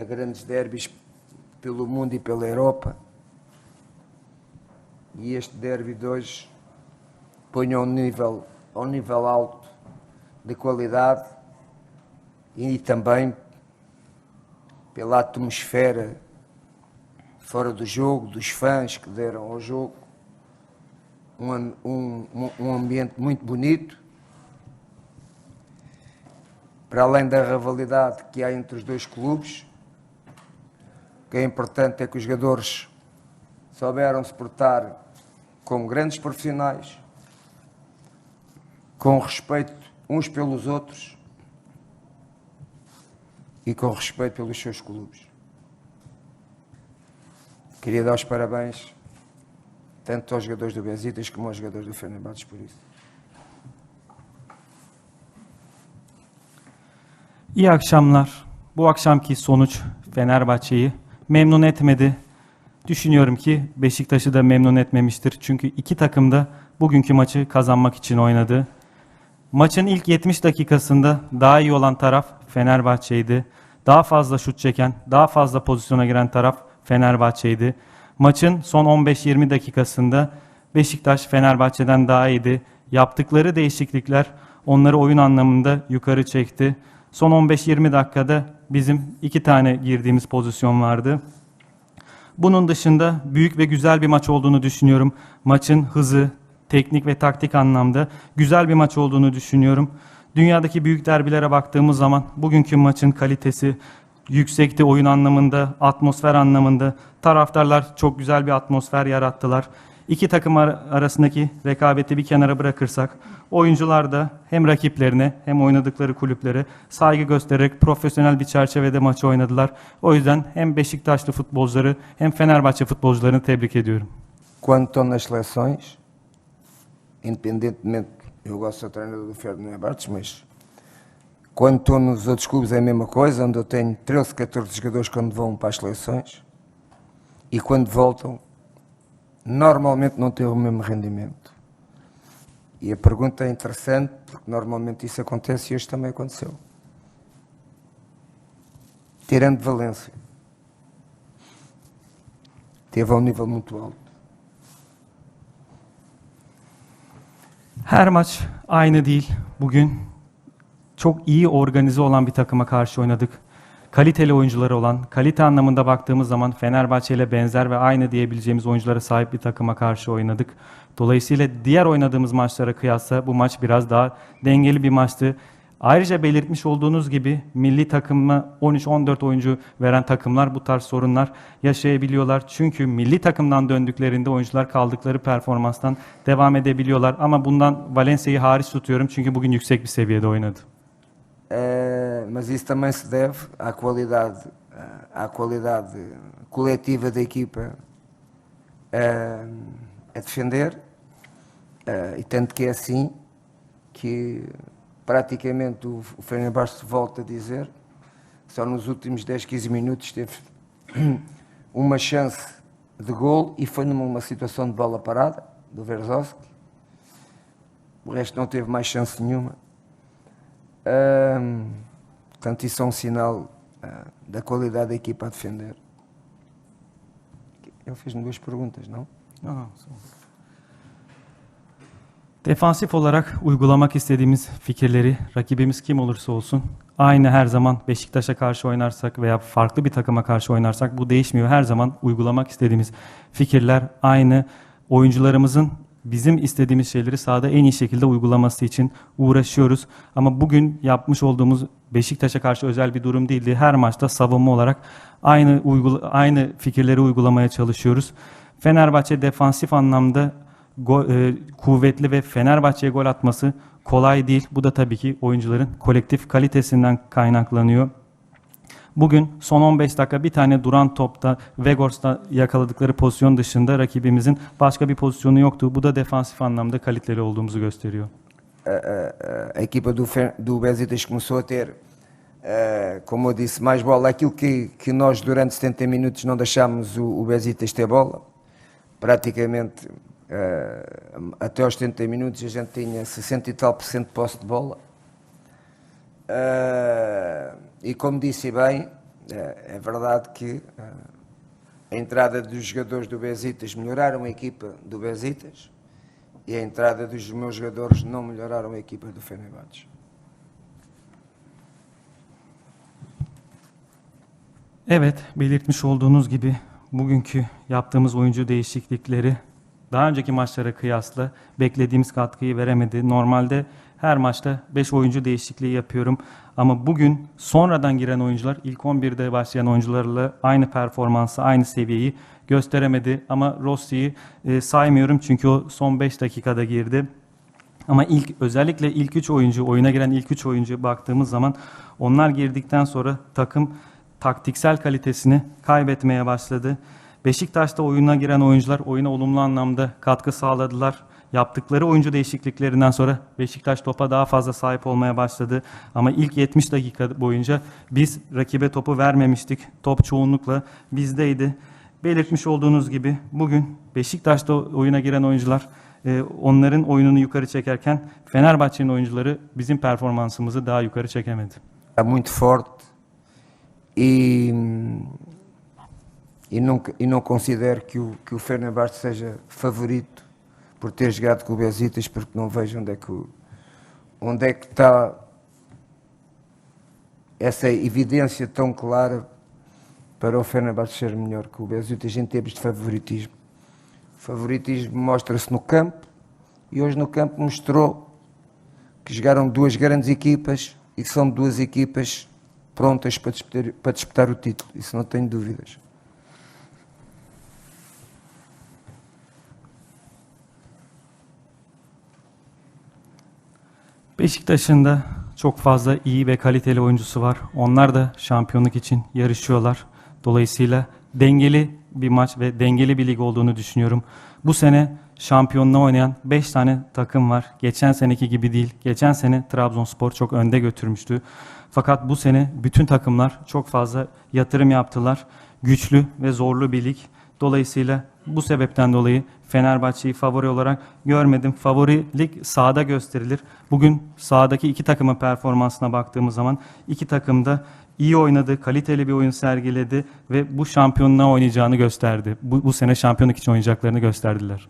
a grandes derbys pelo mundo e pela Europa. E este derby de hoje põe a um nível, a um nível alto de qualidade e também pela atmosfera fora do jogo, dos fãs que deram ao jogo, um, um- um ambiente muito bonito. Para além da rivalidade que há entre os dois clubes, o que é importante é que os jogadores souberam se portar como grandes profissionais, com respeito uns pelos outros e com respeito pelos seus clubes. Queria dar os parabéns tanto aos jogadores do Benzitas como aos jogadores do Fenerbahçe por isso. İyi akşamlar. Bu akşamki sonuç Fenerbahçe'yi memnun etmedi. Düşünüyorum ki Beşiktaş'ı da memnun etmemiştir. Çünkü iki takım da bugünkü maçı kazanmak için oynadı. Maçın ilk 70 dakikasında daha iyi olan taraf Fenerbahçe'ydi. Daha fazla şut çeken, daha fazla pozisyona giren taraf Fenerbahçe'ydi. Maçın son 15-20 dakikasında Beşiktaş Fenerbahçe'den daha iyiydi. Yaptıkları değişiklikler onları oyun anlamında yukarı çekti. Son 15-20 dakikada bizim iki tane girdiğimiz pozisyon vardı. Bunun dışında büyük ve güzel bir maç olduğunu düşünüyorum. Maçın hızı, teknik ve taktik anlamda güzel bir maç olduğunu düşünüyorum. Dünyadaki büyük derbilere baktığımız zaman bugünkü maçın kalitesi yüksekti oyun anlamında, atmosfer anlamında. Taraftarlar çok güzel bir atmosfer yarattılar. İki takım ar- arasındaki rekabeti bir kenara bırakırsak oyuncular da hem rakiplerine hem oynadıkları kulüplere saygı göstererek profesyonel bir çerçevede maçı oynadılar. O yüzden hem Beşiktaşlı futbolcuları hem Fenerbahçe futbolcularını tebrik ediyorum. Quando estão nas seleções, independentemente, eu gosto ser treinador do Fenerbahçe, mas quando estou nos outros clubes é a mesma coisa, onde eu tenho 13, 14 jogadores quando vão para as seleções e quando voltam, normalmente não têm o mesmo rendimento. E a pergunta é interessante, porque normalmente isso acontece e hoje também aconteceu. Tirando Valência, teve a um nível muito alto. Her maç aynı değil. Bugün çok iyi organize olan bir takıma karşı oynadık. Kaliteli oyuncuları olan, kalite anlamında baktığımız zaman Fenerbahçe ile benzer ve aynı diyebileceğimiz oyunculara sahip bir takıma karşı oynadık. Dolayısıyla diğer oynadığımız maçlara kıyasla bu maç biraz daha dengeli bir maçtı. Ayrıca belirtmiş olduğunuz gibi milli takıma 13-14 oyuncu veren takımlar bu tarz sorunlar yaşayabiliyorlar. Çünkü milli takımdan döndüklerinde oyuncular kaldıkları performanstan devam edebiliyorlar. Ama bundan Valencia'yı hariç tutuyorum çünkü bugün yüksek bir seviyede oynadı. Eh, mas isso também se deve à qualidade, eh, à qualidade coletiva da equipa eh, a defender, eh, e tanto que é assim que praticamente o o Fenerbahçe volta a dizer, só nos últimos 10, 15 minutos teve uma chance de gol e foi numa situação de bola parada, do Verzowski, o resto não teve mais chance nenhuma. Ahm, portanto, isso é um sinal ah, da qualidade da equipa a defender. Ele fez-me duas perguntas, não? Defansif olarak uygulamak istediğimiz fikirleri rakibimiz kim olursa olsun aynı her zaman Beşiktaş'a karşı oynarsak veya farklı bir takıma karşı oynarsak bu değişmiyor. Her zaman uygulamak istediğimiz fikirler aynı. Oyuncularımızın bizim istediğimiz şeyleri sahada en iyi şekilde uygulaması için uğraşıyoruz. Ama bugün yapmış olduğumuz Beşiktaş'a karşı özel bir durum değildi. Her maçta savunma olarak aynı uygula- aynı fikirleri uygulamaya çalışıyoruz. Fenerbahçe defansif anlamda e, kuvvetli ve Fenerbahçe'ye gol atması kolay değil. Bu da tabii ki oyuncuların kolektif kalitesinden kaynaklanıyor. Bugün son 15 dakika bir tane duran topta Vegors'ta yakaladıkları pozisyon dışında rakibimizin başka bir pozisyonu yoktu. Bu da defansif anlamda kaliteli olduğumuzu gösteriyor. A, a- a- equipa do, do Besiktas começou a ter, eh, como eu disse, mais bola. Aquilo que, que nós durante 70 minutos não deixámos o, o Besiktas ter bola. Praticamente eh, até aos 70 minutos a gente tinha 60 e tal por cento de posse de bola. Eh, e como disse bem, É, é verdade que eh, a entrada dos jogadores do Besiktas melhoraram a equipa do Besiktas e a entrada dos meus jogadores não melhoraram a equipa do Fenerbahçe. Evet, belirtmiş olduğunuz gibi bugünkü yaptığımız oyuncu değişiklikleri daha önceki maçlara kıyasla beklediğimiz katkıyı veremedi. Normalde her maçta 5 oyuncu değişikliği yapıyorum ama bugün sonradan giren oyuncular ilk 11'de başlayan oyuncularla aynı performansı, aynı seviyeyi gösteremedi. Ama Rossi'yi e, saymıyorum çünkü o son 5 dakikada girdi. Ama ilk özellikle ilk üç oyuncu, oyuna giren ilk üç oyuncu baktığımız zaman onlar girdikten sonra takım taktiksel kalitesini kaybetmeye başladı. Beşiktaş'ta oyuna giren oyuncular oyuna olumlu anlamda katkı sağladılar. Yaptıkları oyuncu değişikliklerinden sonra Beşiktaş topa daha fazla sahip olmaya başladı. Ama ilk 70 dakika boyunca biz rakibe topu vermemiştik. Top çoğunlukla bizdeydi. Belirtmiş olduğunuz gibi bugün Beşiktaş'ta oyuna giren oyuncular e, onların oyununu yukarı çekerken Fenerbahçe'nin oyuncuları bizim performansımızı daha yukarı çekemedi. muito forte e, e, não, e não considero que o, que o Fenerbahçe seja favorito por ter jogado com o Besiktas porque não vejo onde é que onde é que está essa evidência tão clara para o Fenerbahçe ser melhor que o Besiktas em termos de favoritismo. O favoritismo mostra-se no campo e hoje no campo mostrou que jogaram duas grandes equipas e que são duas equipas prontas para disputar, para disputar o título, isso não tenho dúvidas. Beşiktaş'ın da çok fazla iyi ve kaliteli oyuncusu var. Onlar da şampiyonluk için yarışıyorlar. Dolayısıyla dengeli bir maç ve dengeli bir lig olduğunu düşünüyorum. Bu sene şampiyonluğa oynayan 5 tane takım var. Geçen seneki gibi değil. Geçen sene Trabzonspor çok önde götürmüştü. Fakat bu sene bütün takımlar çok fazla yatırım yaptılar. Güçlü ve zorlu bir lig. Dolayısıyla bu sebepten dolayı Fenerbahçe'yi favori olarak görmedim. Favorilik sahada gösterilir. Bugün sahadaki iki takımın performansına baktığımız zaman iki takım da iyi oynadı, kaliteli bir oyun sergiledi ve bu şampiyonluğa oynayacağını gösterdi. Bu, bu sene şampiyonluk için oynayacaklarını gösterdiler.